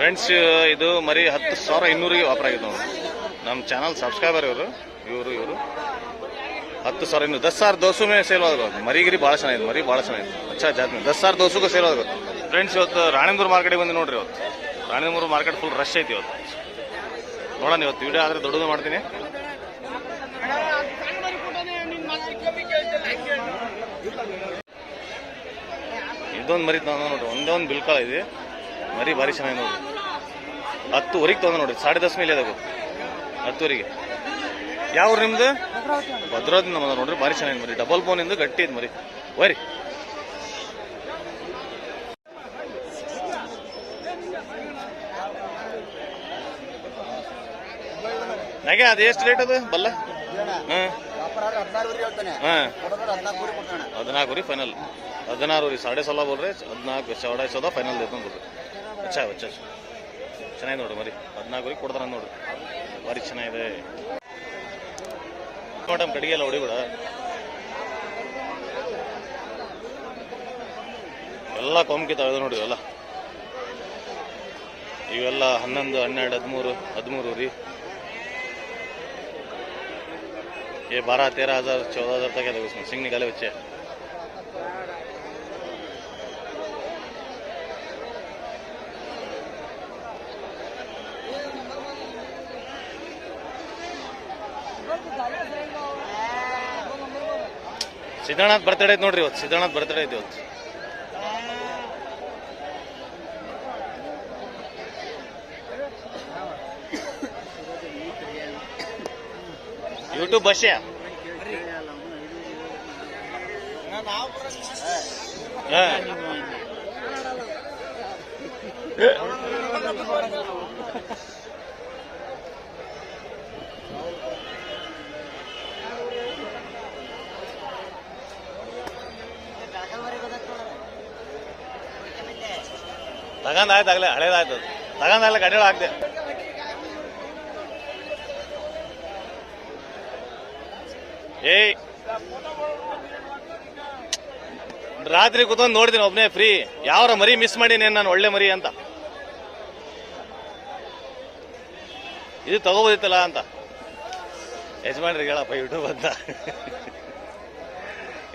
Friends ಇದು ಮರಿ ಹತ್ತು ಸಾವಿರ ಇನ್ನೂರಿಗೆ ವಾಪರ್ ಆಗಿದೆ ನೋಡಿ. ನಮ್ಮ ಚಾನಲ್ ಸಬ್ಸ್ಕ್ರೈಬರ್ ಇವರು ಇವರು ಇವರು. ಹತ್ತು ಸಾವಿರ ಇನ್ನೂರು. ದಸ್ ಸಾವಿರ ಸೇಲ್ ಆಗೋದು ಮರಿಗಿರಿ ಭಾಳ ಚೆನ್ನಾಗಿದೆ ಮರಿ ಭಾಳ ಚೆನ್ನಾಗಿದೆ ಅಚ್ಚಾ ಜಾತಿ ದಸ್ ಸಾವಿರ ದೋಸುಗೂ ಸೇಲ್ ಆಗೋದು ಫ್ರೆಂಡ್ಸ್ ಇವತ್ತು ರಾಣಿಂದೂರ್ ಮಾರ್ಕೆಟಿಗೆ ಬಂದು ನೋಡ್ರಿ ಇವತ್ತು. ರಾಣಿಂದೂರ್ ಮಾರ್ಕೆಟ್ ಫುಲ್ ರಶ್ ಐತಿ ಇವತ್ತು. ನೋಡೋಣ ಇವತ್ತು. ವಿಡಿಯೋ ಆದರೆ ದೊಡ್ಡದು ಮಾಡ್ತೀನಿ. ಇದೊಂದು ಮರಿ ನಾನು ನೋಡ್ರಿ. ಒಂದೇ ಒಂದು ಬಿಲ್ಕಾಳ ಇದೆ. ಮರಿ ಭಾರಿ ಚೆನ್ನಾಗಿ ನೋಡ್ರಿ. ಹತ್ತುವರೆಗೆ ತಂದ ನೋಡ್ರಿ ಸಾಡೆ ದಸ್ ಮೇಲೆ ಇದಾಗು ಹತ್ತುವರೆಗೆ. ಯಾವ ನಿಮ್ದು? ಭದ್ರಾವತಿ ನಮ್ಮ ನೋಡ್ರಿ, ಭಾರಿ ಚೆನ್ನಾಗಿ ಮರಿ. ಡಬಲ್ ಬೋನ್ ಇಂದು ಗಟ್ಟಿ ಇದ್ ಮರಿ. ಬರಿ ಹಾಗೆ ಅದು ಎಷ್ಟು ರೇಟ್ ಅದು? ಬಲ್ಲ? ಹದಿನಾಲ್ಕು ರೀ ಫೈನಲ್ ಹದಿನಾರು ರೀ ಸಾಡೆ ಸಲ ಬೋಲ್ರಿ, ಹದಿನಾಲ್ಕು, ಸಾಡೆ ಸಲ ಫೈನಲ್ ಅಚ್ಚಾ ಅಚ್ಚಾ. ಚೆನ್ನಾಗಿದೆ ನೋಡ್ರಿ ಮರಿ ಹದಿನಾಲ್ಕು ರೀ ಕೊಡ್ತಾರ ನೋಡ್ರಿ ಭಾರಿ ಚೆನ್ನಾಗಿದೆ ಮೇಡಮ್ ಕಡಿಗೆ ಎಲ್ಲ ಹೊಡಿಬಿಡ ಎಲ್ಲ ಕೊಂಬ್ಕಿ ತಳೆದ ನೋಡಿ ಎಲ್ಲ ಇವೆಲ್ಲ ಹನ್ನೊಂದು ಹನ್ನೆರಡು ಹದಿಮೂರು ಹದಿಮೂರು ರೀ ये बारह तेरह हजार चौदह हजार तक है देखो उसमें सिंह निकाले बच्चे ಸಿದ್ಧಾರ್ಥ್ ಬರ್ತಡೇ ಐತೆ ನೋಡ್ರಿ ಇವತ್ತು. ಸಿದ್ಧಾರ್ಥ ಬರ್ತಡೇ ಐತೆ ಇವತ್ತು. ಯೂಟ್ಯೂಬ್ ಬಸ್ಸೆ? ತಗಂದಾಯ್ತು ಆಗ್ಲೇ ಹಳೇದಾಯ್ತು ತಗೊಂಡಾಗಲೇ ಗಾಡಿ ಹಾಕ್ದೆ. ಏಯ್. ರಾತ್ರಿ ಕೂತ್ಕೊಂಡು ನೋಡ್ತೀನಿ ಒಬ್ನೇ ಫ್ರೀ. ಯಾವ್ರ ಮರಿ ಮಿಸ್ ಮಾಡೀನಿ ನಾನು ಒಳ್ಳೆ ಮರಿ ಅಂತ. ಇದು ತಗೋಬೋದಿತ್ತಲ್ಲ ಅಂತ. ಯಜಮಾನ್ರಿ ಹೇಳಪ್ಪ ಯೂಟ್ಯೂಬ್ ಅಂತ.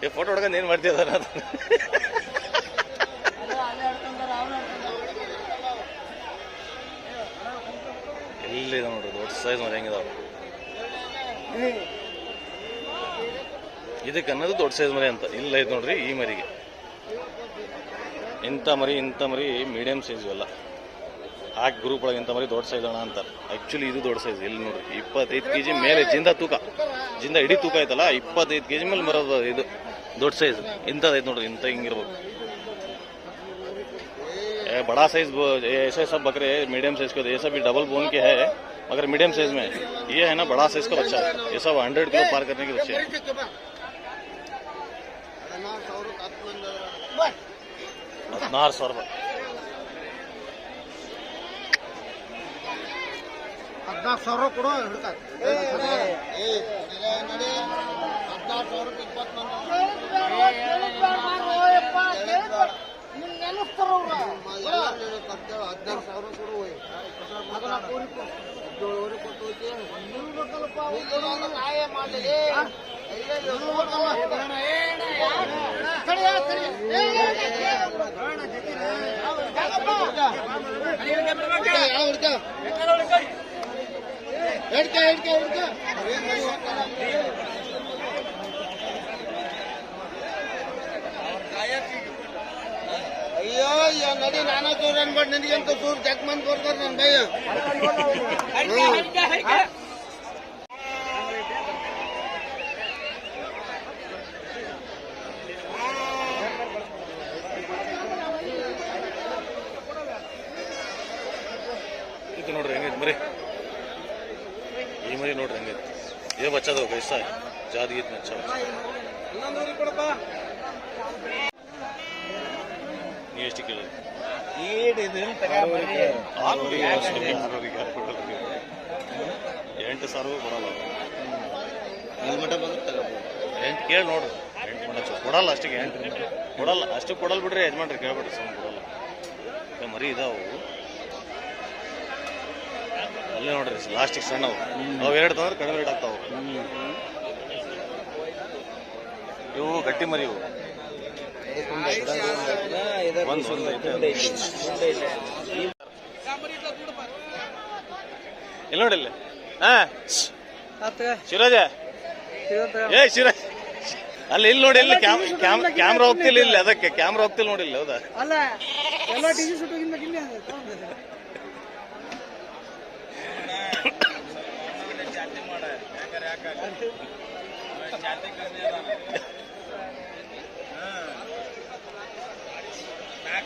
ಈ ಫೋಟೋ ಹೊಡ್ಕೊಂಡು ಏನು ಮಾಡ್ತಿದ್ದ ಎಲ್ಲಿದೆ ನೋಡ್ರಿ ದೊಡ್ಡ ಸೈಜ್ ಮರಿ ಹೆಂಗಿದಾವ. ಇದಕ್ಕೆ ಅನ್ನೋದು ದೊಡ್ಡ ಸೈಜ್ ಮರಿ ಅಂತ. ಇಲ್ಲ ಐತೆ ನೋಡ್ರಿ ಈ ಮರಿಗೆ. ಇಂಥ ಮರಿ ಇಂಥ ಮರಿ ಮೀಡಿಯಮ್ ಸೈಜ್ ಎಲ್ಲ ಆ ಗ್ರೂಪ್ ಒಳಗೆ ಇಂಥ ಮರಿ ದೊಡ್ಡ ಸೈಜ್ ಅಣ್ಣ ಅಂತಾರೆ. ಆ್ಯಕ್ಚುಲಿ ಇದು ದೊಡ್ಡ ಸೈಜ್ ಇಲ್ಲಿ ನೋಡ್ರಿ? ಇಪ್ಪತ್ತೈದು ಕೆ ಜಿ ಮೇಲೆ ಜಿಂದ ತೂಕ. ಜಿಂದ ಇಡೀ ತೂಕ ಐತಲ್ಲ, ಇಪ್ಪತ್ತೈದು ಕೆ ಜಿ ಮೇಲೆ ಬರೋದು ಇದು ದೊಡ್ಡ ಸೈಜ್ ಇಂಥದ್ದು ನೋಡ್ರಿ, ಇಂಥ ಹಿಂಗಿರ್ಬೇಕು. बड़ा साइज वो- ये ऐसे सब बकरे मीडियम साइज के होते हैं। ये सब भी डबल बोन के है मगर मीडियम साइज में है। ये है ना बड़ा साइज का बच्चा है ये सब हंड्रेड किलो पार करने के बच्चे हैं ಹದಿನಾರು ಸಾವಿರ ರೂಪಾಯಿ ಹದಿನಾಲ್ಕು ಸಾವಿರ ಕೊಡು ಹಿಡ್ಕ ಹದಿನಾರು ಸಾವಿರ ಕೊಡು ಹದಿನೇಳುವರೆ ಕೊಟ್ಟು ಹಿಡ್ಕ ಹಿಡ್ಕ ಹಿಡ್ಕ ಅಯ್ಯೋ ನಾನೇ ನಡಿ ನಾನಾ ದೂರ ನಿನಗೆಂತ ದೂರ ಜಗ್ ಮಂದಿ ಬರ್ತಾರೆ ನನ್ನ ಭಯ ಇದು ನೋಡ್ರಿ ಹೆಂಗೈತೆ ಮರಿ? ಈ ಮರಿ ನೋಡ್ರಿ ಹೆಂಗೈತೆ? ಏ ಬಚ್ಚದ ಕೈಸ ನೀ ಎಷ್ಟು ಕೇಳಿದ್ರಿ ಆರೂವರೆಗೆ ಅಷ್ಟೇ, ಆರೂವರೆಗೆ ಯಾರು ಕೊಡಲ್ಲ ನೀವು? ಎಂಟು ಸಾವಿರ ಕೊಡಲ್ಲ ಅವ್ರು. ಎಂಟು ಕೇಳಿ ನೋಡ್ರಿ ಎಂಟು ಚೊ- ಕೊಡಲ್ಲ ಅಷ್ಟಿಗೆ ಎಂಟು ಕೊಡಲ್ಲ ಅಷ್ಟು ಕೊಡಲ್ಲ ಬಿಡ್ರಿ ಯಜಮಾನ್ರಿ ಕೇಳ್ಬಿಡ್ರಿ ಸುಮ್ಮನೆ ಕೊಡಲ್ಲ. ಈಗ ಮರಿ ಇದಾವು. ಅಲ್ಲೇ ನೋಡ್ರಿ ಲಾಸ್ಟಿಗೆ ಸಣ್ಣವು. ಅವು ಎರಡು ತಂದ್ರೆ ಕಡಿಮೆ ರೇಟ್ ಆಗ್ತಾವು. ಇವು ಗಟ್ಟಿ ಮರಿ ಇವು. ಇಲ್ಲಿ ನೋಡಿಲ್ಲ? ಆ ಹಾ. ಶಿವರಾಜ? ಏ ಶಿವರಾಜ್. ಅಲ್ಲಿ ಇಲ್ಲಿ ನೋಡಿ ಇಲ್ಲಿ ಕ್ಯಾಮ್ರಾ ಹೋಗ್ತಿಲ್ಲ ಇಲ್ಲಿ ಅದಕ್ಕೆ ಕ್ಯಾಮ್ರಾ ಹೋಗ್ತಿಲ್ಲ ನೋಡಿ ಇಲ್ಲಿ ಹೌದಾ? ಅಲ್ಲ ಎಲ್ಲ ಟಿವಿ ಶೂಟ್ ಜಾತಿ ಚೆನ್ನಾಗಿ ನೋಡ್ರಿ ಇದು ಮರಿ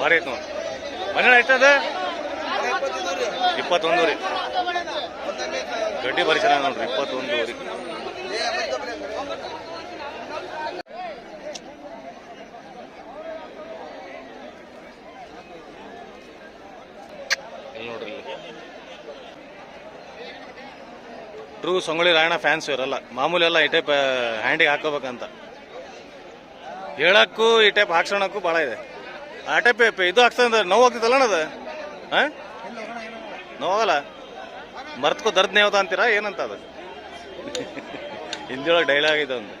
ಭಾರಿ ಐತೆ ನೋಡಿ. ಮಂಜಣ್ಣ ಎಷ್ಟದ ಇಪ್ಪತ್ತೊಂದು ರೀ ಗಡ್ಡಿ ಭಾರಿ ಚೆನ್ನಾಗಿ ನೋಡ್ರಿ ಇಪ್ಪತ್ತೊಂದು ರೀ ಟ್ರೂ ಸಂಗೊಳ್ಳಿ ರಾಯಣ್ಣ ಫ್ಯಾನ್ಸ್ ಇವರಲ್ಲ ಮಾಮೂಲಿ ಎಲ್ಲ ಈ ಟೈಪ್ ಹ್ಯಾಂಡಿಗೆ ಹಾಕೋಬೇಕಂತ. ಹೇಳಕ್ಕೂ ಈ ಟೈಪ್ ಹಾಕ್ಸೋಣಕ್ಕೂ ಭಾಳ ಇದೆ. ಆ ಟೈಪ್ ಇದು ಹಾಕ್ತಂದ್ರೆ ನೋವು ಆಗ್ತೈತಲ್ಲ ಅಣ್ಣ ಅದು ಹಾಂ ನೋವಲ್ಲ ಮರ್ತ್ಕೋ ದರ್ದ್ ನೇವತ ಅಂತೀರಾ ಏನಂತ ಅದು ಹಿಂದಿಯೊಳಗೆ ಡೈಲಾಗ್ ಇದೆ ಒಂದು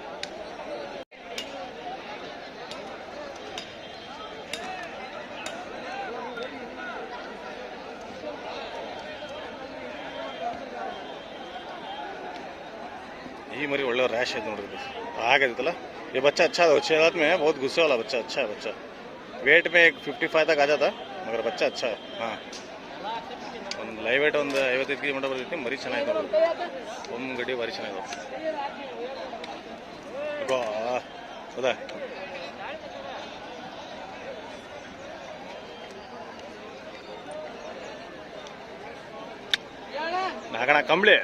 ಈ मरी ಒಳ್ಳೆ रैश है ನೋಡ್ರಿ ಇದು ಆಗೈತಲ್ಲ ये बच्चा अच्छा है छह रात में है बहुत गुस्से वाला बच्चा अच्छा है बच्चा वेट में एक फिफ्टी फाइव तक आ जाता मगर बच्चा अच्छा है हाँ ಒಂದು ಲೈವ್ ವೇಟ್ ಒಂದು ಐವತ್ತೈದು ಕೆ ಜಿ ಮಟ್ಟ ಬರ್ತೈತಿ ಮರಿ ಚೆನ್ನಾಗಿದೆ ನೋಡ್ರಿ ಒಂದು ಗಡ್ಡಿ ಭಾರಿ ಚೆನ್ನಾಗಿದೆ ಅಬ್ಬಾ, ಹೌದಾ ನಾಗಣ ಕಂಬಳಿ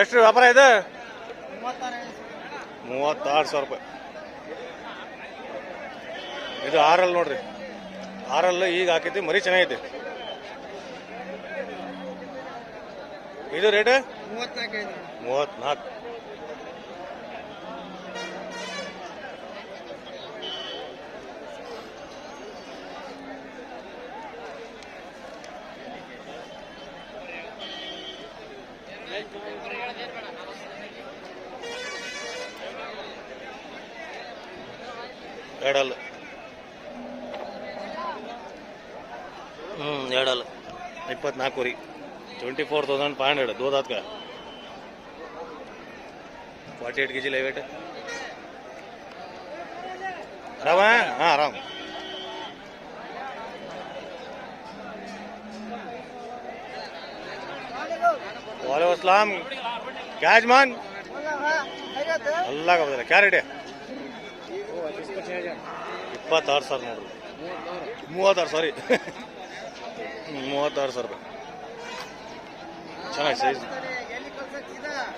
ಎಷ್ಟು ವ್ಯಾಪಾರ ಇದೆ? ಮೂವತ್ತಾರು ಸಾವಿರ ರೂಪಾಯಿ. ಇದು ಆರಲ್ ನೋಡ್ರಿ. ಆರಲ್ ಈಗ ಹಾಕೈತಿ ಮರಿ ಚೆನ್ನಾಗೈತಿ. ಇದು ರೇಟ್? ಮೂವತ್ನಾಲ್ಕು. ಎರಡಲ್ಲ ಹ್ಞೂ ಎರಡಲ್ಲ ಇಪ್ಪತ್ನಾಲ್ಕು ರೀ twenty four thousand five hundred ದೋ दात का फोर्टी एट के जी लाइव वेट आराम है हाँ आराम वालेकुम अस्सलाम क्या यजमान अल्लाह का बदला क्या रेट है ಇಪ್ಪತ್ತಾರು ಸಾವಿರ ನೋಡ್ರಿ. ಮೂವತ್ತಾರು ಸಾರಿ ಮೂವತ್ತಾರು ಸಾವಿರ ಚೆನ್ನಾಗಿ ಸೈಜ್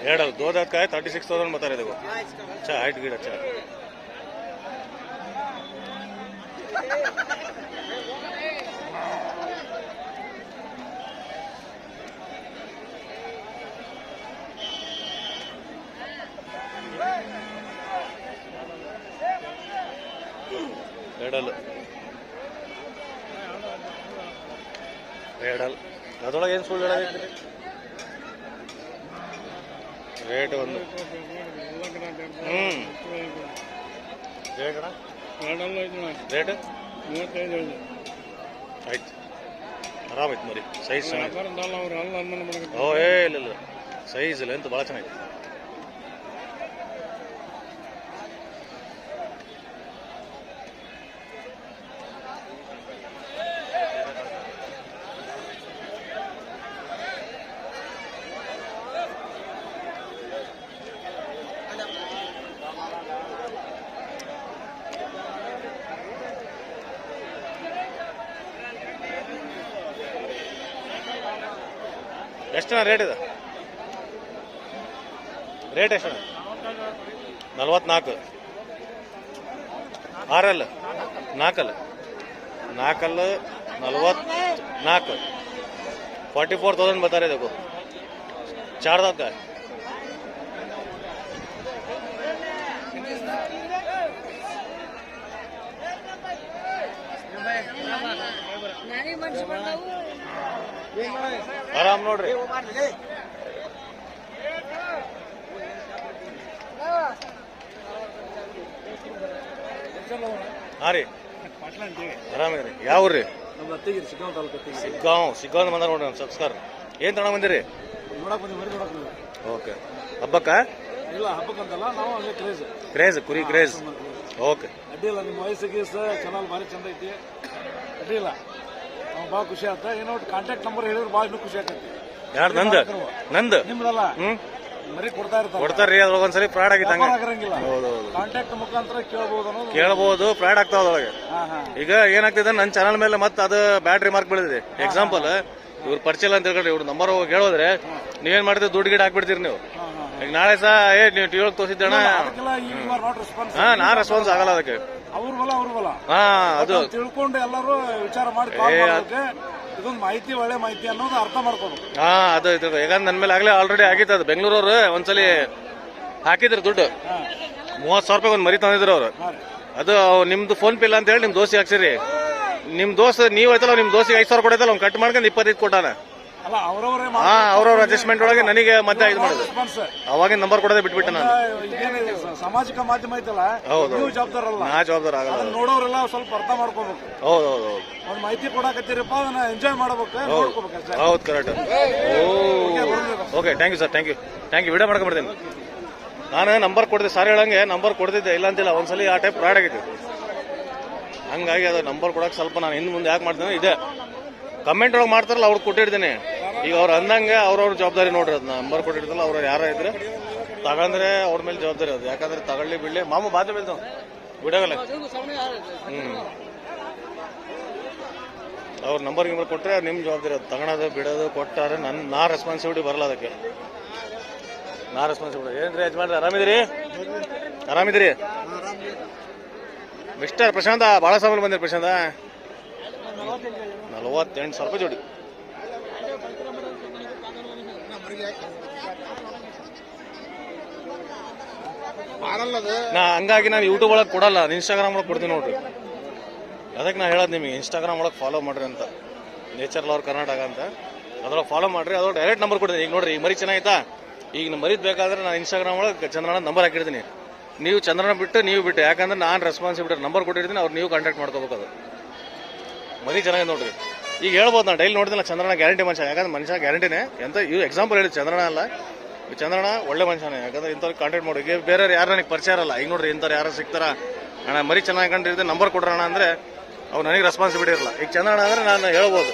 ಎರಡು ದೋದಾದ ತರ್ಟಿ ಸಿಕ್ಸ್ ತೌಸಂಡ್ ಮಾತಾಡಿದೆವು ಚಾ ಹೈಟ್ ಗೀಡ ಚೆನ್ನಾಗಿ ಅದ್ರೊಳಗೆ ಏನು ಸುಳ್ಳು ಹೇಳೋದೈತ್ರಿ ರೇಟ್ ಒಂದು. ಹ್ಞೂ ರೇಟ್ ಆಯ್ತು ರೇಟ್ ಮೂವತ್ತೈದು ಆಯ್ತು. ಆರಾಮಾಯ್ತು ಮರಿ ಸೈಜ್ ಚೆನ್ನಾಗಿ ಓ ಏ ಇಲ್ಲ ಇಲ್ಲ ಸೈಜ್ ಇಲ್ಲ ಎಂತ ಭಾಳ ಚೆನ್ನಾಗಿದೆ ಎಷ್ಟಣ್ಣ ರೇಟ್ ಇದೆ? ರೇಟ್ ಎಷ್ಟಣ್ಣ ನಲ್ವತ್ನಾಲ್ಕು. ಆರಲ್ಲ? ನಾಲ್ಕಲ್ಲ ನಾಲ್ಕಲ್ಲ ನಲ್ವತ್ ನಾಲ್ಕು ಫಾರ್ಟಿ ಫೋರ್ ತೌಸಂಡ್ ಬರ್ತಾರೆ ಇದಕ್ಕೂ. ಚಾರ್ದಾಕ ನನಗೆ ಮನ್ಸು ಬಂದವು ಆರಾಮ್ ನೋಡ್ರಿ. ಹಾ ರೀ. ಆರಾಮಿದ್ರಿ ಯಾವ ಊರ್ರಿ? ನಮ್ಮ ಅತ್ತಿಗಿರಿ ಸಿಕ್ಕಾವ್ ತಾಲೂಕು ಅತ್ತಿಗಿರಿ ಸಿಗ್ಗಾಂವ್. ಸಿಗ್ಗಾಂವ್ ಬಂದಾರ ನೋಡ್ರಿ ನಮ್ಮ ಸಂಸ್ಕಾರ ಏನ್ ತಗೊಂಡ್ ಬಂದಿರಿ? ಓಕೆ. ಹಬ್ಬಕ್ಕ? ಇಲ್ಲ ಹಬ್ಬಕ್ಕಂತಲ್ಲ ನಾವು ಕ್ರೇಜ್ ಕ್ರೇಜ್ ಕುರಿ ಕ್ರೇಜ್. ಓಕೆ. ಅಡ್ಡಿಲ್ಲ ನಿಮ್ ನಿಮ್ಮ ವಯಸ್ಸಿಗೆ ಚೆನ್ನಾಗಿ ಭಾರಿ ಚಂದ ಐತಿ. ಅಡ್ಡಿ ಇಲ್ಲ ನಾವು ಭಾಳ ಖುಷಿ ಏನು ಏನೋ ಕಾಂಟ್ಯಾಕ್ಟ್ ನಂಬರ್ ಹೇಳಿದ್ರೆ ಭಾಳ ಇನ್ನೂ ಖುಷಿ ಆಕೈತಿ ಯಾರು ನಂದು? ನಂದು? ನಿಮ್ದಲ್ಲ? ಮರಿ ಕೊಡ್ತಾ ಇರ್ತಾರೆ. ಕೊಡ್ತಾರ್ರಿ ಅದ್ರೊಳಗೆ ಒಂದ್ಸರಿ ಫ್ರಾಡ್ ಆಗಿತ್ತು ಆಗಿರಂಗಿಲ್ಲ ಹೌದು ಕಾಂಟ್ಯಾಕ್ಟ್ ಮುಖಾಂತರ ಕೇಳಬಹುದು ಅನ್ನೋದು. ಕೇಳಬಹುದು ಫ್ರಾಡ್ ಆಗ್ತಾವ ಅದ್ರೊಳಗೆ. ಈಗ ಏನಾಗ್ತಿದೆ ನನ್ನ ಚಾನಲ್ ಮೇಲೆ ಮತ್ತೆ ಅದು ಬ್ಯಾಟ್ರಿ ಮಾರ್ಕ್ ಬೆಳೆದಿದೆ. ಎಕ್ಸಾಂಪಲ್ ಇವ್ರು ಪರಿಚಯ ಇಲ್ಲ ಅಂತ ಹೇಳ್ಕೊಂಡ್ರಿ ಇವ್ರ ನಂಬರ್ ಹೇಳೋದ್ರೆ ನೀವೇನ್ ಮಾಡಿದ್ರೆ ದುಡ್ಡು ಗಿಡ ಹಾಕ್ಬಿಡ್ತೀರಿ ನೀವು. ಈಗ ನಾಳೆ ಸಹ ಏ ನೀವು ಟಿವಿ ತೋರಿಸಿದ್ದಣ್ಣ ಹಾ ನಾ ರೆಸ್ಪಾನ್ಸ್ ಆಗಲ್ಲ ಅದಕ್ಕೆ. ಅವ್ರ ಬಲ ಅವ್ರ ಬಲ ಹಾ ಅದು. ತಿಳ್ಕೊಂಡು ಎಲ್ಲರೂ ವಿಚಾರ ಮಾಡಿ ಮಾಡೋದಕ್ಕೆ ಇದೊಂದು ಮಾಹಿತಿ ಒಳ್ಳೆ ಮಾಹಿತಿ ಅನ್ನೋದು ಅರ್ಥ ಮಾಡ್ಕೊಂಡು ಹಾ ಅದು ಇದು. ಯಾಕಂದ್ರೆ ನನ್ನ ಮೇಲೆ ಆಗಲೇ ಆಲ್ರೆಡಿ ಆಗಿತ್ತು ಅದು. ಬೆಂಗಳೂರವ್ರು ಒಂದ್ಸಲಿ ಹಾಕಿದ್ರು ದುಡ್ಡು. ಮೂವತ್ತು ಸಾವಿರ ರೂಪಾಯಿ ಒಂದು ಮರಿ ತಂದಿದ್ರು ಅವ್ರು. ಅದು ನಿಮ್ದು ಫೋನ್ ಪೇ ಇಲ್ಲ ಅಂತ ಹೇಳಿ ನಿಮ್ ದೋಸ್ತಿ ಹಾಕ್ಸಿರಿ. ನಿಮ್ ದೋಸ್ತ ನೀವು ಐತಲ್ಲ ನಿಮ್ ದೋಸ್ತಿಗೆ ಐದು ಸಾವಿರ ಕೊಡೈತಲ್ಲ ಅವ್ನು ಕಟ್ ಮಾಡ್ಕೊಂಡು ಇಪ್ಪತ್ತೈದು ಕೊಟ್ಟಾನ. ಹಾ ಅವ್ರವ್ರ ಅಡ್ಜಸ್ಟ್ಮೆಂಟ್ ಒಳಗೆ ನನಗೆ ಮತ್ತೆ ಇದು ಮಾಡಿದ್ರು. ಅವಾಗ ಅವಾಗಿನ ನಂಬರ್ ಕೊಡದೆ ಬಿಟ್ಬಿಟ್ಟೆ ನಾನು. ಸಾಮಾಜಿಕ ಮಾಧ್ಯಮ ಐತಲ್ಲ ಹೌದು. ನೀವು ಜವಾಬ್ದಾರಲ್ಲ ನಾ ಜವಾಬ್ದಾರ ಆಗಲ್ಲ. ಅದನ್ನ ನೋಡೋರೆಲ್ಲ ಸ್ವಲ್ಪ ಅರ್ಥ ಮಾಡ್ಕೋಬೇಕು. ಹೌದು ಹೌದು ಹೌದು. ಒಂದ್ ಮಾಹಿತಿ ಕೊಡಾಕತ್ತೀರಪ್ಪ ಅದನ್ನ ಎಂಜಾಯ್ ಮಾಡ್ಬೇಕು ನೋಡ್ಕೋಬೇಕು ಅಷ್ಟೇ. ಹೌದು correct okay thank you sir thank you thank you video ಮಾಡ್ಕೊಂಡ್ಬಿಡ್ತೀನಿ ನಾನು ನಂಬರ್ ಕೊಡ್ದೆ ಸಾರಿ ಹೇಳಂಗೆ ನಂಬರ್ ಕೊಡ್ತಿದ್ದೆ ಇಲ್ಲ ಅಂತಿಲ್ಲ ಒಂದ್ಸಲಿ ಆ ಟೈಪ್ ಫ್ರಾಡ್ ಆಗೈತಿ ಹಂಗಾಗಿ ಅದು ನಂಬರ್ ಕೊಡಕ್ಕೆ ಸ್ವಲ್ಪ ನಾನು ಹಿಂದೆ ಮುಂದೆ ಯಾಕೆ ಮಾಡ್ತೀನಿ ಇದೆ. ಕಮೆಂಟ್ ಒಳಗೆ ಮಾಡ್ತಾರಲ್ಲ ಅವ್ರು ಕೊಟ್ಟಿರ್ತೀನಿ. ಈಗ ಅವ್ರು ಅಂದಂಗೆ ಅವ್ರವ್ರ ಜವಾಬ್ದಾರಿ ನೋಡ್ರಿ ಅದನ್ನ ನಂಬರ್ ಕೊಟ್ಟಿರ್ತಲ್ಲ ಅವ್ರು ಯಾರ ಇದ್ರೆ ತಗೊಂಡ್ರೆ ಅವ್ರ ಮೇಲೆ ಜವಾಬ್ದಾರಿ ಅದು. ಯಾಕಂದ್ರೆ ತಗೊಳ್ಳಿ ಬಿಡ್ಲಿ. ಮಾಮೂ ಬಾಧೆ ಬೀಳ್ತಾವ ಬಿಡಗಲ್ಲ ಹ್ಮ್. ಅವ್ರ ನಂಬರ್ ಗಿಂಬರ್ ಕೊಟ್ಟರೆ ನಿಮ್ಮ ಜವಾಬ್ದಾರಿ ಅದು. ತಗೊಳೋದು, ಬಿಡೋದು, ಕೊಟ್ಟಾರೆ ನನ್ನ ನಾ ರೆಸ್ಪಾನ್ಸಿಬಿಲಿಟಿ ಬರಲ್ಲ ಅದಕ್ಕೆ. ನಾ ರೆಸ್ಪಾನ್ಸಿಬಿಲಿಟಿ ಏನ್ರಿ ಯಜಮಾನ್ರಿ ಆರಾಮಿದ್ರಿ ಆರಾಮಿದ್ರಿ ಮಿಸ್ಟರ್ ಪ್ರಶಾಂತ ಭಾಳ ಸಾಮಾನು ಬಂದಿರಿ ಪ್ರಶಾಂತ. ನಲವತ್ತೆಂಟು ಸಾವಿರ ರೂಪಾಯಿ ಜೋಡಿ. ನಾ, ಹಂಗಾಗಿ ನಾನು ಯೂಟ್ಯೂಬ್ ಒಳಗೆ ಕೊಡಲ್ಲ ಇನ್ಸ್ಟಾಗ್ರಾಮ್ ಒಳಗೆ ಕೊಡ್ತೀನಿ ನೋಡ್ರಿ. ಅದಕ್ಕೆ ನಾ ಹೇಳೋದು ನಿಮಗೆ ಇನ್ಸ್ಟಾಗ್ರಾಮ್ ಒಳಗೆ ಫಾಲೋ ಮಾಡ್ರಿ ಅಂತ. ನೇಚರ್ ಲವರ್ ಕರ್ನಾಟಕ ಅಂತ. ಅದ್ರೊಳಗೆ ಫಾಲೋ ಮಾಡ್ರಿ, ಅದ್ರೊಳಗೆ ಡೈರೆಕ್ಟ್ ನಂಬರ್ ಕೊಡ್ತೀನಿ. ಈಗ ನೋಡ್ರಿ ಈಗ ಮರಿ ಚೆನ್ನಾಗಿತ್ತಾ? ಈಗ ನಿಮ್ಮ ಬೇಕಾದ್ರೆ ನಾನು ಇನ್ಸ್ಟಾಗ್ರಾಮ್ ಒಳಗೆ ಚಂದ್ರನ ನಂಬರ್ ಹಾಕಿರ್ತೀನಿ ನೀವು ಚಂದ್ರನ ಬಿಟ್ಟು, ನೀವು ಬಿಟ್ಟು. ಯಾಕಂದ್ರೆ ನಾನು ರೆಸ್ಪಾನ್ಸಿಬಿಲಿಟಿ ನಂಬರ್ ಕೊಟ್ಟಿರ್ತೀನಿ, ಅವ್ರು ನೀವು ಕಾಂಟ್ಯಾಕ್ಟ್ ಮಾಡ್ಕೋಬೇಕು ಅದು. ಮರಿ ಚೆನ್ನಾಗಿದೆ ನೋಡ್ರಿ. ಈಗ ಹೇಳ್ಬೋದು ನಾನು ಡೈಲಿ ನೋಡಿದ್ರೆ ಚಂದ್ರನ ಗ್ಯಾರಂಟಿ ಮನುಷ್ಯ. ಯಾಕಂದ್ರೆ ಮನುಷ್ಯ ಗ್ಯಾರಂಟಿನೇ ಎಂತ ಇವು ಎಕ್ಸಾಂಪಲ್ ಹೇಳಿ ಚಂದ್ರನ ಅಲ್ಲ. ಚಂದ್ರನ ಒಳ್ಳೆ ಮನುಷ್ಯನೇ. ಯಾಕಂದ್ರೆ ಇಂಥವ್ರಿಗೆ ಕಾಂಟ್ಯಾಕ್ಟ್ ಮಾಡಿ ಈಗ ಬೇರೆ ಯಾರು ನನಗೆ ಪರಿಚಯ ಇರಲ್ಲ. ಈಗ ನೋಡ್ರಿ ಇಂಥವ್ರು ಯಾರು ಸಿಗ್ತಾರ? ಅಣ್ಣ ಮರಿ ಚೆನ್ನಾಗಿ ಕಂಡಿರ್ತೀನಿ ನಂಬರ್ ಕೊಡ್ರಣ ಅಂದ್ರೆ ಅವ್ರು ನನಗೆ ರೆಸ್ಪಾನ್ಸಿಬಿಲಿಟಿ ಇರಲ್ಲ. ಈಗ ಚಂದ್ರಣ್ಣ ಅಂದ್ರೆ ನಾನು ಹೇಳ್ಬೋದು.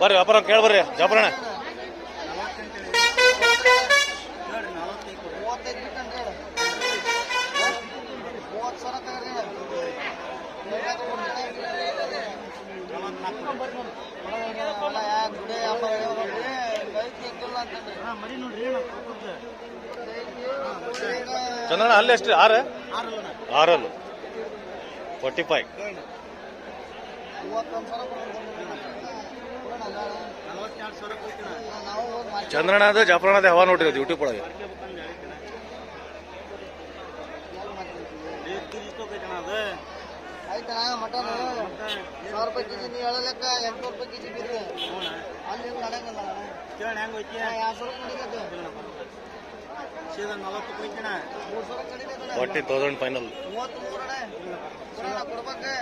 ಬರ್ರಿ ವ್ಯಾಪಾರ ಕೇಳ್ಬರ್ರಿ ಜಾಪರಣ ಚಂದ್ರನ ಅಲ್ಲಿ ಎಷ್ಟು ಆರು ಆರಲ್ಲು ಫೋರ್ಟಿ ಫೈವ್ ಚಂದ್ರನದ ಜಾಫರಾಣದ ಹವಾ ನೋಡ್ರಿ ಅದು ಯೂಟ್ಯೂಬ್ ಒಳಗೆ ಆಯ್ತಾ ಮಟನ್ ಸಾವಿರ ರೂಪಾಯಿ ಕೆಜಿ ನೀವು ಹೇಳೋ ಲೆಕ್ಕ ಎಂಟ್ನೂರು ರೂಪಾಯಿ ಕೆಜಿ ಬಿದ್ದು ಅಲ್ಲಿ ಹಿಂಗ್ ನಡೆಯಂಗಿಲ್ಲ ಎರಡು ಸಾವಿರ ಕಡಿಮೆ ಮೂರು ಸಾವಿರ ಕಡಿಮೆ ಫಾರ್ಟಿ ತೌಸಂಡ್ ಫೈನಲ್. ಮೂವತ್ತು ಮೂರಣ ಕೊಡ್ಬೇಕು.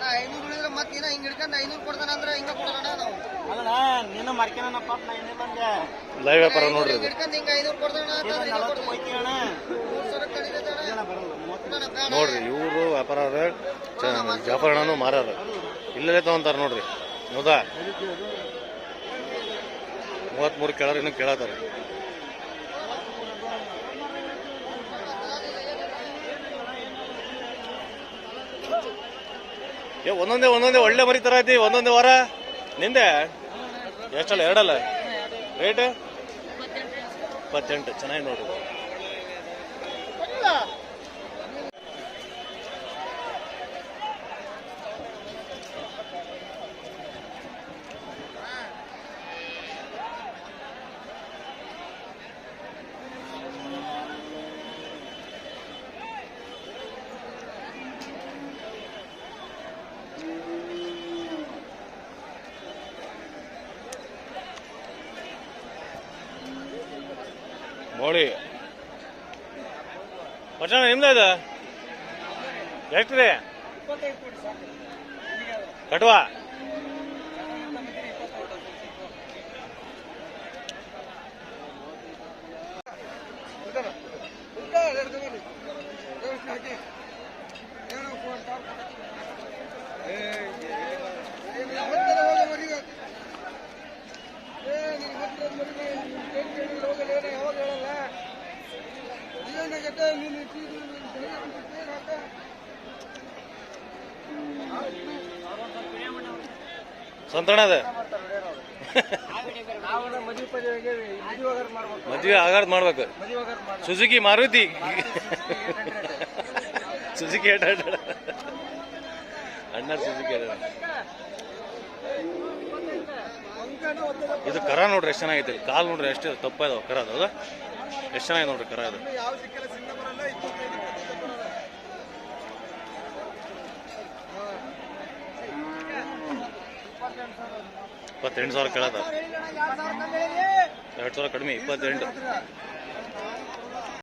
ನಾ ಐನೂರು ಉಳಿದ್ರೆ ಮತ್ತೆ ಇನ್ನ ಹಿಂಗ್ ಹಿಡ್ಕೊಂಡು ಐನೂರು ಕೊಡ್ತಾನ ಅಂದ್ರೆ ಹಿಂಗ ಕೊಡೋಣ ನಾವು. ಅಲ್ಲ ನಿನ್ನ ಮರ್ಕೆನಪ್ಪ ನಾ ಇನ್ನೇ ಬಂದೆ. ಲೈವ್ ವ್ಯಾಪಾರ ನೋಡ್ರಿ ಹಿಡ್ಕೊಂಡು ಹಿಂಗ ಐನೂರು ಕೊಡ್ತಾನೆ. ಹೋಯ್ತೀಯಣ್ಣ ಮೂರು ಸಾವಿರ ಕಡಿಮೆ ಅದಾಣ. ನೋಡ್ರಿ, ಇವರು ವ್ಯಾಪಾರ ಜಾಫರಣನು ಮಾರಾರ ಇಲ್ಲೇ ತಗೊಂತಾರ ನೋಡ್ರಿ, ಹೌದಾ? ಮೂವತ್ಮೂರು ಕೇಳಾರ ಇನ್ನು ಕೇಳತ್ತಾರ. ಏ, ಒಂದೊಂದೇ ಒಂದೊಂದೇ ಒಳ್ಳೆ ಮರಿ ತರ ಐತಿ, ಒಂದೊಂದೇ ವಾರ? ನಿಂದೆ? ಎಷ್ಟಲ್ಲ, ಎರಡಲ್ಲ? ರೇಟ್ ಇಪ್ಪತ್ತೆಂಟು, ಚೆನ್ನಾಗಿ ನೋಡ್ರಿ. ವರ್ಷ ನಿಮ್ದ ಇದು ಎಷ್ಟ್ರಿ ಕಟ್ವಾ. ಸಂತಣ ಅದ. ಮದ್ವೆ ಆಗಾರ್ದು ಮಾಡ್ಬೇಕು. ಸುಜುಕಿ ಮಾರುತಿ. ಸುಜುಕಿ ಏಟ್ ಅಣ್ಣ ಸುಜುಕಿ ಇದು ಕರ ನೋಡ್ರಿ ಎಷ್ಟು ಚೆನ್ನಾಗೈತೆ ಕಾಲ್ ನೋಡ್ರಿ ಎಷ್ಟು ತಪ್ಪ ಇದಾವ ಕರ ಅದು ಎಷ್ಟು ಚೆನ್ನಾಗಿದೆ ನೋಡ್ರಿ ಕರ ಇದು. ಇಪ್ಪತ್ತೆಂಟು ಸಾವಿರ ಕೇಳತ್ತ ಎರಡು ಸಾವಿರ ಕಡಿಮೆ ಇಪ್ಪತ್ತೆಂಟು.